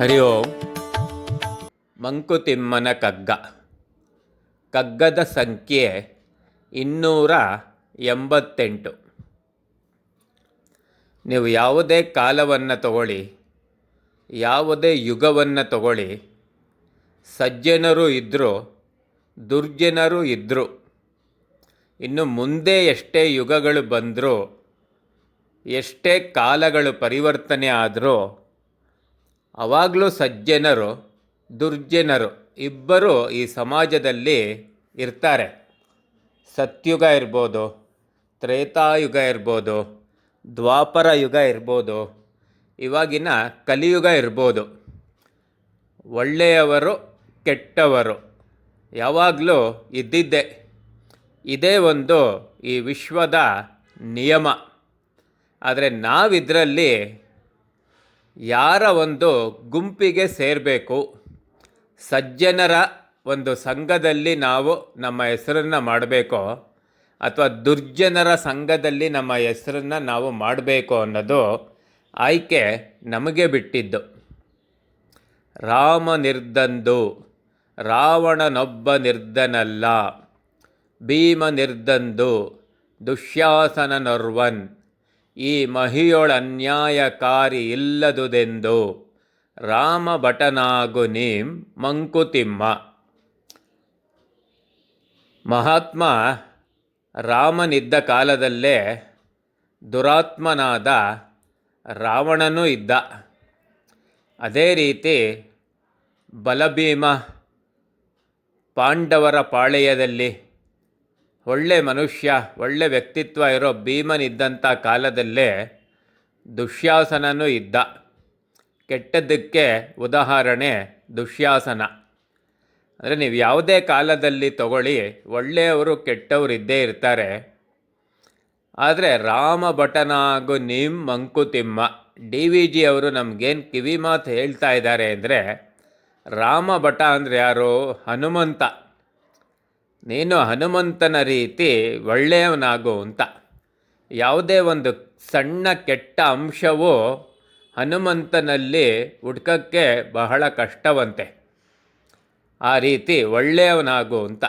ಹರಿ ಓಂ ಮಂಕುತಿಮ್ಮನ ಕಗ್ಗ. ಕಗ್ಗದ ಸಂಖ್ಯೆ ಇನ್ನೂರ ಎಂಬತ್ತೆಂಟು. ನೀವು ಯಾವುದೇ ಕಾಲವನ್ನು ತಗೊಳ್ಳಿ, ಯಾವುದೇ ಯುಗವನ್ನು ತಗೊಳ್ಳಿ. ಸಜ್ಜನರು ಇದ್ದರು ದುರ್ಜನರು ಇದ್ದರು ಇನ್ನು ಮುಂದೆ ಎಷ್ಟೇ ಯುಗಗಳು ಬಂದರೂ, ಎಷ್ಟೇ ಕಾಲಗಳು ಪರಿವರ್ತನೆ ಆದರೂ ಅವಾಗಲೂ ಸಜ್ಜನರು, ದುರ್ಜನರು ಇಬ್ಬರು ಈ ಸಮಾಜದಲ್ಲಿ ಇರ್ತಾರೆ. ಸತ್ಯುಗ ಇರ್ಬೋದು, ತ್ರೇತಾಯುಗ ಇರ್ಬೋದು, ದ್ವಾಪರ ಯುಗ ಇರ್ಬೋದು, ಇವಾಗಿನ ಕಲಿಯುಗ ಇರ್ಬೋದು. ಒಳ್ಳೆಯವರು, ಕೆಟ್ಟವರು ಯಾವಾಗಲೂ ಇದ್ದಿದ್ದೆ. ಇದೇ ಒಂದು ಈ ವಿಶ್ವದ ನಿಯಮ. ಆದರೆ ನಾವಿದರಲ್ಲಿ ಯಾರ ಒಂದು ಗುಂಪಿಗೆ ಸೇರಬೇಕು? ಸಜ್ಜನರ ಒಂದು ಸಂಘದಲ್ಲಿ ನಾವು ನಮ್ಮ ಹೆಸರನ್ನು ಮಾಡಬೇಕೋ? ಅಥವಾ ದುರ್ಜನರ ಸಂಘದಲ್ಲಿ ನಮ್ಮ ಹೆಸರನ್ನು ನಾವು ಮಾಡಬೇಕು ಅನ್ನೋದು ಆಯ್ಕೆ ನಮಗೆ ಬಿಟ್ಟಿದ್ದು. ರಾಮ ನಿರ್ದಂದು ರಾವಣನೊಬ್ಬ ನಿರ್ಧನಲ್ಲ. ಭೀಮ ನಿರ್ದಂದು ದುಶ್ಯಾಸನನೊರ್ವನ್ ಈ ಮಹಿಯೊಳನ್ಯಾಯಕಾರಿ ಇಲ್ಲದುದೆಂದು ರಾಮ ಭಟನಾಗು ನೀಂ ಮಂಕುತಿಮ್ಮ. ಮಹಾತ್ಮ ರಾಮನಿದ್ದ ಕಾಲದಲ್ಲೇ ದುರಾತ್ಮನಾದ ರಾವಣನೂ ಇದ್ದ. ಅದೇ ರೀತಿ ಬಲಭೀಮ ಪಾಂಡವರ ಪಾಳೆಯದಲ್ಲಿ ಒಳ್ಳೆ ಮನುಷ್ಯ, ಒಳ್ಳೆ ವ್ಯಕ್ತಿತ್ವ ಇರೋ ಭೀಮನಿದ್ದಂಥ ಕಾಲದಲ್ಲೇ ದುಶ್ಯಾಸನನೂ ಇದ್ದ. ಕೆಟ್ಟದ್ದಕ್ಕೆ ಉದಾಹರಣೆ ದುಶ್ಯಾಸನ. ಅಂದರೆ ನೀವು ಯಾವುದೇ ಕಾಲದಲ್ಲಿ ತಗೊಳ್ಳಿ, ಒಳ್ಳೆಯವರು ಕೆಟ್ಟವರು ಇದ್ದೇ ಇರ್ತಾರೆ. ಆದರೆ ರಾಮ ಭಟನಾಗು ನಿಮ್ ಮಂಕುತಿಮ್ಮ ಡಿ ವಿ ಜಿ ಅವರು ನಮಗೇನು ಕಿವಿ ಮಾತು ಹೇಳ್ತಾ ಇದ್ದಾರೆ ಅಂದರೆ, ರಾಮ ಭಟ ಅಂದರೆ ಯಾರು? ಹನುಮಂತ. ನೀನು ಹನುಮಂತನ ರೀತಿ ಒಳ್ಳೆಯವನಾಗು ಅಂತ. ಯಾವುದೇ ಒಂದು ಸಣ್ಣ ಕೆಟ್ಟ ಅಂಶವು ಹನುಮಂತನಲ್ಲಿ ಹುಡ್ಕಕ್ಕೆ ಬಹಳ ಕಷ್ಟವಂತೆ. ಆ ರೀತಿ ಒಳ್ಳೆಯವನಾಗು ಅಂತ.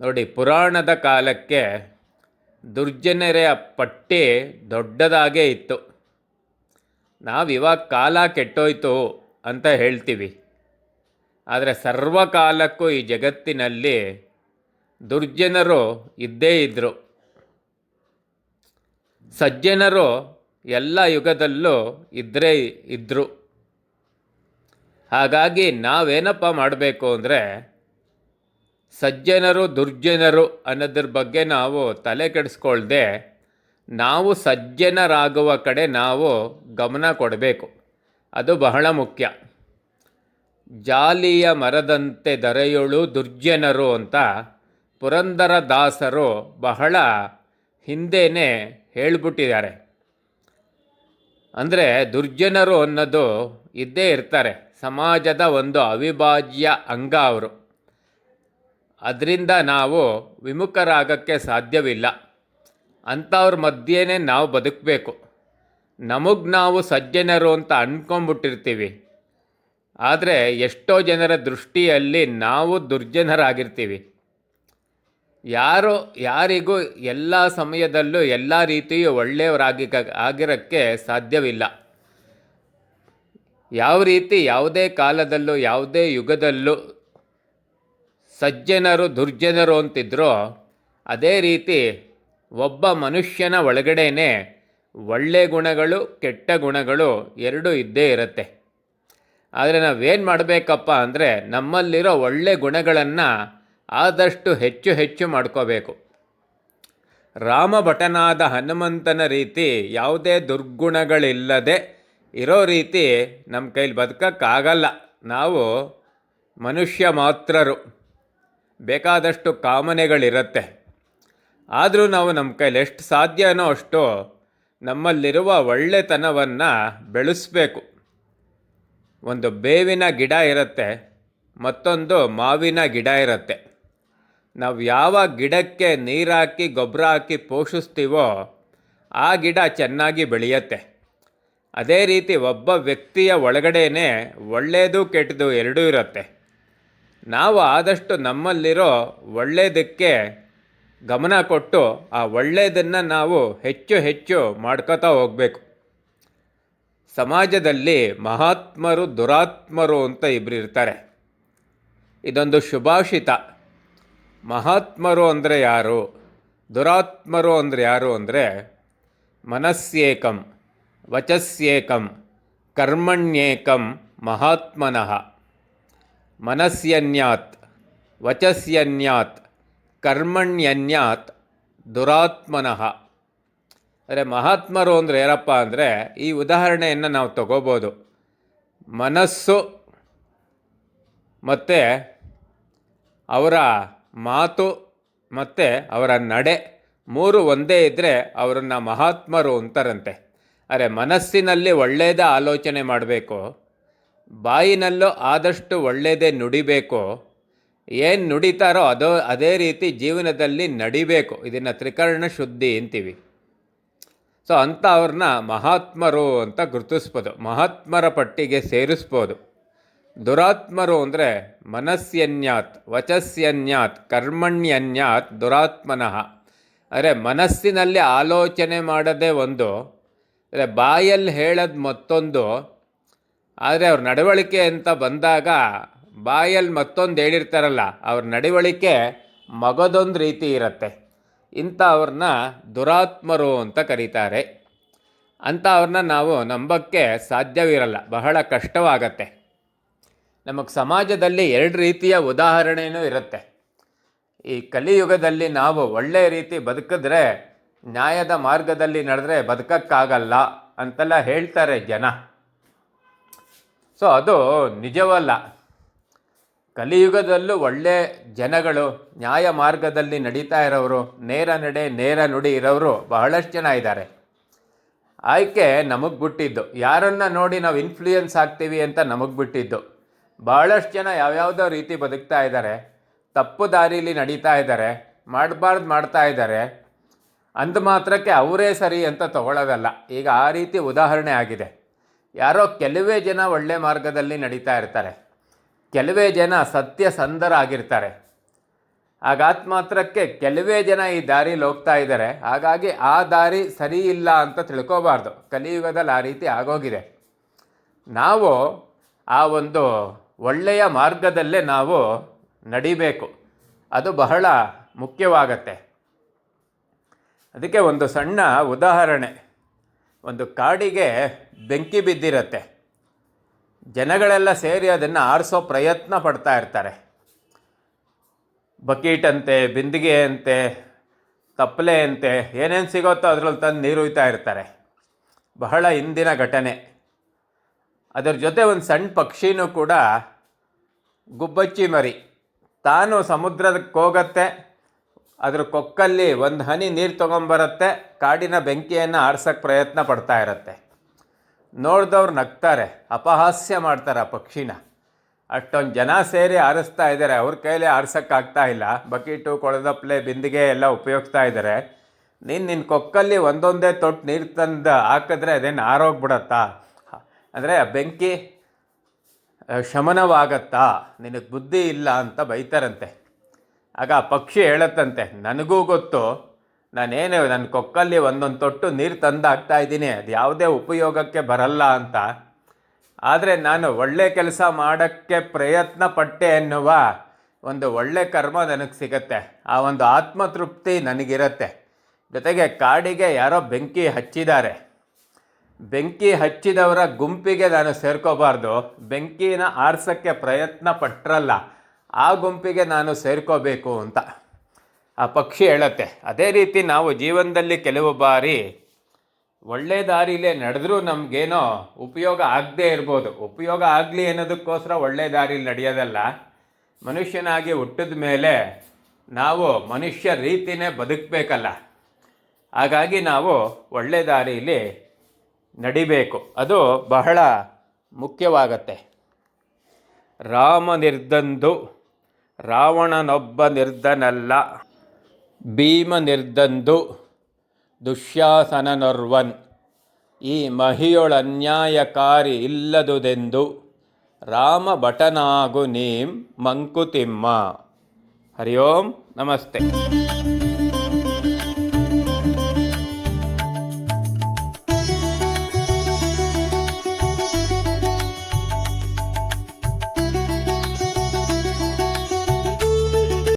ನೋಡಿ, ಪುರಾಣದ ಕಾಲಕ್ಕೆ ದುರ್ಜನರ ಪಟ್ಟಿ ದೊಡ್ಡದಾಗೇ ಇತ್ತು. ನಾವಿವಾಗ ಕಾಲ ಕೆಟ್ಟೋಯ್ತು ಅಂತ ಹೇಳ್ತೀವಿ. ಆದರೆ ಸರ್ವಕಾಲಕ್ಕೂ ಈ ಜಗತ್ತಿನಲ್ಲಿ ದುರ್ಜನರು ಇದ್ದೇ ಇದ್ದರು ಸಜ್ಜನರು ಎಲ್ಲ ಯುಗದಲ್ಲೂ ಇದ್ದರೆ ಇದ್ದರು ಹಾಗಾಗಿ ನಾವೇನಪ್ಪ ಮಾಡಬೇಕು ಅಂದರೆ ಸಜ್ಜನರು ದುರ್ಜನರು ಅನ್ನೋದ್ರ ಬಗ್ಗೆ ನಾವು ತಲೆ ಕೆಡಿಸ್ಕೊಳ್ದೆ ನಾವು ಸಜ್ಜನರಾಗುವ ಕಡೆ ನಾವು ಗಮನ ಕೊಡಬೇಕು. ಅದು ಬಹಳ ಮುಖ್ಯ. ಜಾಲಿಯ ಮರದಂತೆ ದರೆಯುಳು ದುರ್ಜನರು ಅಂತ ಪುರಂದರ ದಾಸರು ಬಹಳ ಹಿಂದೇನೆ ಹೇಳ್ಬಿಟ್ಟಿದ್ದಾರೆ. ಅಂದರೆ ದುರ್ಜನರು ಅನ್ನೋದು ಇದ್ದೇ ಇರ್ತಾರೆ. ಸಮಾಜದ ಒಂದು ಅವಿಭಾಜ್ಯ ಅಂಗ ಅವರು. ಅದರಿಂದ ನಾವು ವಿಮುಖರಾಗಕ್ಕೆ ಸಾಧ್ಯವಿಲ್ಲ. ಅಂಥವ್ರ ಮಧ್ಯೆನೇ ನಾವು ಬದುಕಬೇಕು. ನಮಗೆ ನಾವು ಸಜ್ಜನರು ಅಂತ ಅಂದ್ಕೊಂಬಿಟ್ಟಿರ್ತೀವಿ ಆದರೆ ಎಷ್ಟೋ ಜನರ ದೃಷ್ಟಿಯಲ್ಲಿ ನಾವು ದುರ್ಜನರಾಗಿರ್ತೀವಿ. ಯಾರು, ಯಾರಿಗೂ ಎಲ್ಲ ಸಮಯದಲ್ಲೂ ಎಲ್ಲ ರೀತಿಯೂ ಒಳ್ಳೆಯವರಾಗಿ ಆಗಿರೋಕ್ಕೆ ಸಾಧ್ಯವಿಲ್ಲ. ಯಾವ ರೀತಿ ಯಾವುದೇ ಕಾಲದಲ್ಲೂ, ಯಾವುದೇ ಯುಗದಲ್ಲೂ ಸಜ್ಜನರು ದುರ್ಜನರು ಅಂತಿದ್ರೋ, ಅದೇ ರೀತಿ ಒಬ್ಬ ಮನುಷ್ಯನ ಒಳಗಡೆನೇ ಒಳ್ಳೆ ಗುಣಗಳು, ಕೆಟ್ಟ ಗುಣಗಳು ಎರಡೂ ಇದ್ದೇ ಇರುತ್ತೆ. ಆದರೆ ನಾವೇನು ಮಾಡಬೇಕಪ್ಪ ಅಂದರೆ ನಮ್ಮಲ್ಲಿರೋ ಒಳ್ಳೆ ಗುಣಗಳನ್ನು ಆದಷ್ಟು ಹೆಚ್ಚು ಹೆಚ್ಚು ಮಾಡ್ಕೋಬೇಕು. ರಾಮ ಭಟನಾದ ಹನುಮಂತನ ರೀತಿ ಯಾವುದೇ ದುರ್ಗುಣಗಳಿಲ್ಲದೆ ಇರೋ ರೀತಿ ನಮ್ಮ ಕೈಲಿ ಬದುಕೋಕ್ಕಾಗಲ್ಲ. ನಾವು ಮನುಷ್ಯ ಮಾತ್ರರು. ಬೇಕಾದಷ್ಟು ಕಾಮನೆಗಳಿರುತ್ತೆ. ಆದರೂ ನಾವು ನಮ್ಮ ಕೈಲಿ ಎಷ್ಟು ಸಾಧ್ಯನೋ ಅಷ್ಟು ನಮ್ಮಲ್ಲಿರುವ ಒಳ್ಳೆತನವನ್ನು ಬೆಳೆಸಬೇಕು. ಒಂದು ಬೇವಿನ ಗಿಡ ಇರುತ್ತೆ, ಮತ್ತೊಂದು ಮಾವಿನ ಗಿಡ ಇರುತ್ತೆ. ನಾವು ಯಾವ ಗಿಡಕ್ಕೆ ನೀರು ಹಾಕಿ ಗೊಬ್ಬರ ಹಾಕಿ ಪೋಷಿಸ್ತೀವೋ, ಆ ಗಿಡ ಚೆನ್ನಾಗಿ ಬೆಳೆಯುತ್ತೆ. ಅದೇ ರೀತಿ ಒಬ್ಬ ವ್ಯಕ್ತಿಯ ಒಳಗಡೆನೇ ಒಳ್ಳೆಯದು ಕೆಟ್ಟದು ಎರಡೂ ಇರುತ್ತೆ. ನಾವು ಆದಷ್ಟು ನಮ್ಮಲ್ಲಿರೋ ಒಳ್ಳೆಯದಕ್ಕೆ ಗಮನ ಕೊಟ್ಟು ಆ ಒಳ್ಳೆಯದನ್ನು ನಾವು ಹೆಚ್ಚು ಹೆಚ್ಚು ಮಾಡ್ಕೋತಾ ಹೋಗಬೇಕು. ಸಮಾಜದಲ್ಲಿ ಮಹಾತ್ಮರು ದುರಾತ್ಮರು ಅಂತ ಇಬ್ಬರು ಇರ್ತಾರೆ. ಇದೊಂದು ಶುಭಾಷಿತ ಮಹಾತ್ಮರು ಅಂದರೆ ಯಾರು? ದುರಾತ್ಮರು ಅಂದರೆ ಯಾರು ಅಂದರೆ ಮನಸ್ಸೇಕಂ ವಚಸ್ಯೇಕಂ, ಕರ್ಮಣ್ಯೇಕಂ, ಮಹಾತ್ಮನಃ. ಮನಸ್ಯನ್ಯಾತ್, ವಚಸ್ಯನ್ಯಾತ್, ಕರ್ಮಣ್ಯನ್ಯಾತ್, ದುರಾತ್ಮನಃ. ಅಂದರೆ ಮಹಾತ್ಮರು ಅಂದರೆ ಏನಪ್ಪ ಅಂದರೆ ಈ ಉದಾಹರಣೆಯನ್ನು ನಾವು ತಗೋಬೋದು. ಮನಸ್ಸು ಮತ್ತು ಅವರ ಮಾತು ಮತ್ತು ಅವರ ನಡೆ ಮೂರು ಒಂದೇ ಇದ್ದರೆ ಅವರನ್ನು ಮಹಾತ್ಮರು ಅಂತಾರಂತೆ. ಅರೆ ಮನಸ್ಸಿನಲ್ಲಿ ಒಳ್ಳೆಯದ ಆಲೋಚನೆ ಮಾಡಬೇಕು, ಬಾಯಿನಲ್ಲೂ ಆದಷ್ಟು ಒಳ್ಳೆಯದೇ ನುಡಿಬೇಕು, ಏನು ನುಡಿತಾರೋ ಅದೋ ಅದೇ ರೀತಿ ಜೀವನದಲ್ಲಿ ನಡಿಬೇಕು. ಇದನ್ನು ತ್ರಿಕರ್ಣ ಶುದ್ಧಿ ಅಂತೀವಿ. ಸೊ ಅಂಥ ಅವ್ರನ್ನ ಮಹಾತ್ಮರು ಅಂತ ಗುರುತಿಸ್ಬೋದು. ಮಹಾತ್ಮರ ಪಟ್ಟಿಗೆ ಸೇರಿಸ್ಬೋದು. ದುರಾತ್ಮರು ಅಂದರೆ ಮನಸ್ಸನ್ಯಾತ್ ವಚಸ್ಯನ್ಯಾತ್, ಕರ್ಮಣ್ಯನ್ಯಾತ್, ದುರಾತ್ಮನಃ. ಅಂದರೆ ಮನಸ್ಸಿನಲ್ಲಿ ಆಲೋಚನೆ ಮಾಡದೆ ಒಂದು ಅಂದರೆ ಬಾಯಲ್ಲಿ ಹೇಳೋದು ಮತ್ತೊಂದು, ಆದರೆ ಅವ್ರ ನಡವಳಿಕೆ ಅಂತ ಬಂದಾಗ ಬಾಯಲ್ಲಿ ಮತ್ತೊಂದು ಹೇಳಿರ್ತಾರಲ್ಲ, ಅವ್ರ ನಡವಳಿಕೆ ಮಗದೊಂದು ರೀತಿ ಇರುತ್ತೆ. ಇಂಥ ಅವ್ರನ್ನ ದುರಾತ್ಮರು ಅಂತ ಕರೀತಾರೆ. ಅಂಥವ್ರನ್ನ ನಾವು ನಂಬಕ್ಕೆ ಸಾಧ್ಯವಿರಲ್ಲ, ಬಹಳ ಕಷ್ಟವಾಗತ್ತೆ. ನಮಗೆ ಸಮಾಜದಲ್ಲಿ ಎರಡು ರೀತಿಯ ಉದಾಹರಣೆಯೂ ಇರುತ್ತೆ. ಈ ಕಲಿಯುಗದಲ್ಲಿ ನಾವು ಒಳ್ಳೆಯ ರೀತಿ ಬದುಕಿದ್ರೆ, ನ್ಯಾಯದ ಮಾರ್ಗದಲ್ಲಿ ನಡೆದ್ರೆ ಬದುಕಕ್ಕಾಗಲ್ಲ ಅಂತೆಲ್ಲ ಹೇಳ್ತಾರೆ ಜನ. ಸೊ, ಅದು ನಿಜವಲ್ಲ. ಕಲಿಯುಗದಲ್ಲೂ ಒಳ್ಳೆ ಜನಗಳು ನ್ಯಾಯ ಮಾರ್ಗದಲ್ಲಿ ನಡೀತಾ ಇರೋರು ನೇರ ನಡೆ, ನೇರ ನುಡಿ ಇರೋರು ಬಹಳಷ್ಟು ಜನ ಇದ್ದಾರೆ. ಆಯ್ಕೆ ನಮಗೆ ಬಿಟ್ಟಿದ್ದು. ಯಾರನ್ನು ನೋಡಿ ನಾವು ಇನ್ಫ್ಲೂಯೆನ್ಸ್ ಆಗ್ತೀವಿ ಅಂತ ನಮಗೆ ಬಿಟ್ಟಿದ್ದು. ಬಹಳಷ್ಟು ಜನ ಯಾವ್ಯಾವುದೋ ರೀತಿ ಬದುಕ್ತಾ ಇದ್ದಾರೆ. ತಪ್ಪು ದಾರಿಲಿ ನಡೀತಾ ಇದ್ದಾರೆ. ಮಾಡಬಾರ್ದು ಮಾಡ್ತಾ ಇದ್ದಾರೆ. ಅಂದ ಮಾತ್ರಕ್ಕೆ ಅವರೇ ಸರಿ ಅಂತ ತಗೊಳ್ಳೋದಲ್ಲ ಈಗ ಆ ರೀತಿ ಉದಾಹರಣೆ ಆಗಿದೆ. ಯಾರೋ ಕೆಲವೇ ಜನ ಒಳ್ಳೆ ಮಾರ್ಗದಲ್ಲಿ ನಡೀತಾ ಇರ್ತಾರೆ. ಕೆಲವೇ ಜನ ಸತ್ಯಸಂಧರಾಗಿರ್ತಾರೆ ಆಗಾತ್ ಮಾತ್ರಕ್ಕೆ ಕೆಲವೇ ಜನ ಈ ದಾರಿಲಿ ಹೋಗ್ತಾ ಇದ್ದಾರೆ. ಹಾಗಾಗಿ ಆ ದಾರಿ ಸರಿ ಇಲ್ಲ ಅಂತ ತಿಳ್ಕೋಬಾರ್ದು. ಕಲಿಯುಗದಲ್ಲಿ ಆ ರೀತಿ ಆಗೋಗಿದೆ. ನಾವು ಆ ಒಂದು ಒಳ್ಳೆಯ ಮಾರ್ಗದಲ್ಲೇ ನಾವು ನಡಿಬೇಕು. ಅದು ಬಹಳ ಮುಖ್ಯವಾಗತ್ತೆ. ಅದಕ್ಕೆ ಒಂದು ಸಣ್ಣ ಉದಾಹರಣೆ. ಒಂದು ಕಾಡಿಗೆ ಬೆಂಕಿ ಬಿದ್ದಿರತ್ತೆ. ಜನಗಳೆಲ್ಲ ಸೇರಿ ಅದನ್ನು ಆರಿಸೋ ಪ್ರಯತ್ನ ಪಡ್ತಾ ಇರ್ತಾರೆ. ಬಕೀಟ್ ಅಂತೆ ಬಿಂದಿಗೆ ಅಂತೆ ತಪ್ಪಲೆ ಅಂತೆ ಏನೇನು ಸಿಗುತ್ತೋ ಅದರಲ್ಲಿ ತಂದು ನೀರು ಹುಯ್ತಾ ಇರ್ತಾರೆ. ಬಹಳ ಹಿಂದಿನ ಘಟನೆ. ಅದರ ಜೊತೆ ಒಂದು ಸಣ್ಣ ಪಕ್ಷಿನೂ ಕೂಡ ಗುಬ್ಬಚ್ಚಿ ಮರಿ. ತಾನು ಸಮುದ್ರದಕ್ಕೆ ಹೋಗತ್ತೆ, ಅದ್ರ ಕೊಕ್ಕಲ್ಲಿ ಒಂದು ಹನಿ ನೀರು ತೊಗೊಂಬರತ್ತೆ, ಕಾಡಿನ ಬೆಂಕಿಯನ್ನು ಆರಿಸೋಕ್ಕೆ ಪ್ರಯತ್ನ ಪಡ್ತಾ ಇರತ್ತೆ. ನೋಡಿದವ್ರು ನಗ್ತಾರೆ, ಅಪಹಾಸ್ಯ ಮಾಡ್ತಾರೆ ಆ ಪಕ್ಷಿನ. ಅಷ್ಟೊಂದು ಜನ ಸೇರಿ ಆರಿಸ್ತಾ ಇದ್ದಾರೆ ಅವ್ರ ಕೈಲಿ ಆರಿಸೋಕ್ಕಾಗ್ತಾ ಇಲ್ಲ. ಬಕೀಟು ಕೊಳದಪ್ಲೆ ಬಿಂದಿಗೆ ಎಲ್ಲ ಉಪಯೋಗಿಸ್ತಾ ಇದ್ದಾರೆ ನೀನು ನಿನ್ನ ಕೊಕ್ಕಲ್ಲಿ ಒಂದೊಂದೇ ತೊಟ್ಟು ನೀರು ತಂದು ಹಾಕಿದ್ರೆ ಅದೇನು ಆರೋಗ್ಬಿಡತ್ತಾ ಅಂದರೆ ಆ ಬೆಂಕಿ ಶಮನವಾಗತ್ತಾ? ನಿನಗೆ ಬುದ್ಧಿ ಇಲ್ಲ ಅಂತ ಬೈತಾರಂತೆ. ಆಗ ಆ ಪಕ್ಷಿ ಹೇಳತ್ತಂತೆ, ನನಗೂ ಗೊತ್ತು ನಾನೇನು ನನ್ನ ಕೊಕ್ಕಲ್ಲಿ ಒಂದೊಂದು ತೊಟ್ಟು ನೀರು ತಂದು ಹಾಕ್ತಾ ಇದ್ದೀನಿ, ಅದು ಯಾವುದೇ ಉಪಯೋಗಕ್ಕೆ ಬರಲ್ಲ ಅಂತ. ಆದರೆ ನಾನು ಒಳ್ಳೆ ಕೆಲಸ ಮಾಡೋಕ್ಕೆ ಪ್ರಯತ್ನ ಪಟ್ಟೆ ಎನ್ನುವ ಒಂದು ಒಳ್ಳೆ ಕರ್ಮ ನನಗೆ ಸಿಗತ್ತೆ. ಆ ಒಂದು ಆತ್ಮತೃಪ್ತಿ ನನಗಿರತ್ತೆ. ಜೊತೆಗೆ ಕಾಡಿಗೆ ಯಾರೋ ಬೆಂಕಿ ಹಚ್ಚಿದ್ದಾರೆ. ಬೆಂಕಿ ಹಚ್ಚಿದವರ ಗುಂಪಿಗೆ ನಾನು ಸೇರ್ಕೋಬಾರ್ದು. ಬೆಂಕಿನ ಆರಿಸೋಕ್ಕೆ ಪ್ರಯತ್ನ ಪಟ್ಟರಲ್ಲ ಆ ಗುಂಪಿಗೆ ನಾನು ಸೇರ್ಕೋಬೇಕು ಅಂತ. ಆ ಪಕ್ಷಿ ಹೇಳತ್ತೆ, ಅದೇ ರೀತಿ ನಾವು ಜೀವನದಲ್ಲಿ ಕೆಲವು ಬಾರಿ ಒಳ್ಳೆ ದಾರಿಲೇ ನಡೆದ್ರೂ ನಮಗೇನೋ ಉಪಯೋಗ ಆಗದೇ ಇರ್ಬೋದು. ಉಪಯೋಗ ಆಗಲಿ ಅನ್ನೋದಕ್ಕೋಸ್ಕರ ಒಳ್ಳೆ ದಾರಿಲಿ ನಡೆಯೋದಲ್ಲ. ಮನುಷ್ಯನಾಗಿ ಹುಟ್ಟಿದ ಮೇಲೆ ನಾವು ಮನುಷ್ಯ ರೀತಿನೇ ಬದುಕಬೇಕಲ್ಲ. ಹಾಗಾಗಿ ನಾವು ಒಳ್ಳೆ ದಾರಿಯಲ್ಲಿ ನಡಿಬೇಕು. ಅದು ಬಹಳ ಮುಖ್ಯವಾಗತ್ತೆ. ರಾಮ ನಿರ್ದಂದು, ರಾವಣನೊಬ್ಬ ನಿರ್ಧನಲ್ಲ. ಭೀಮ ನಿರ್ದಂದು ದುಶ್ಯಾಸನನೊರ್ವನ್. ಈ ಮಹಿಯೊಳನ್ಯಾಯಕಾರಿ ಇಲ್ಲದುದೆಂದು ರಾಮ ಭಟನಾಗು ನೀಂ ಮಂಕುತಿಮ್ಮ. ಹರಿ ಓಂ ನಮಸ್ತೆ.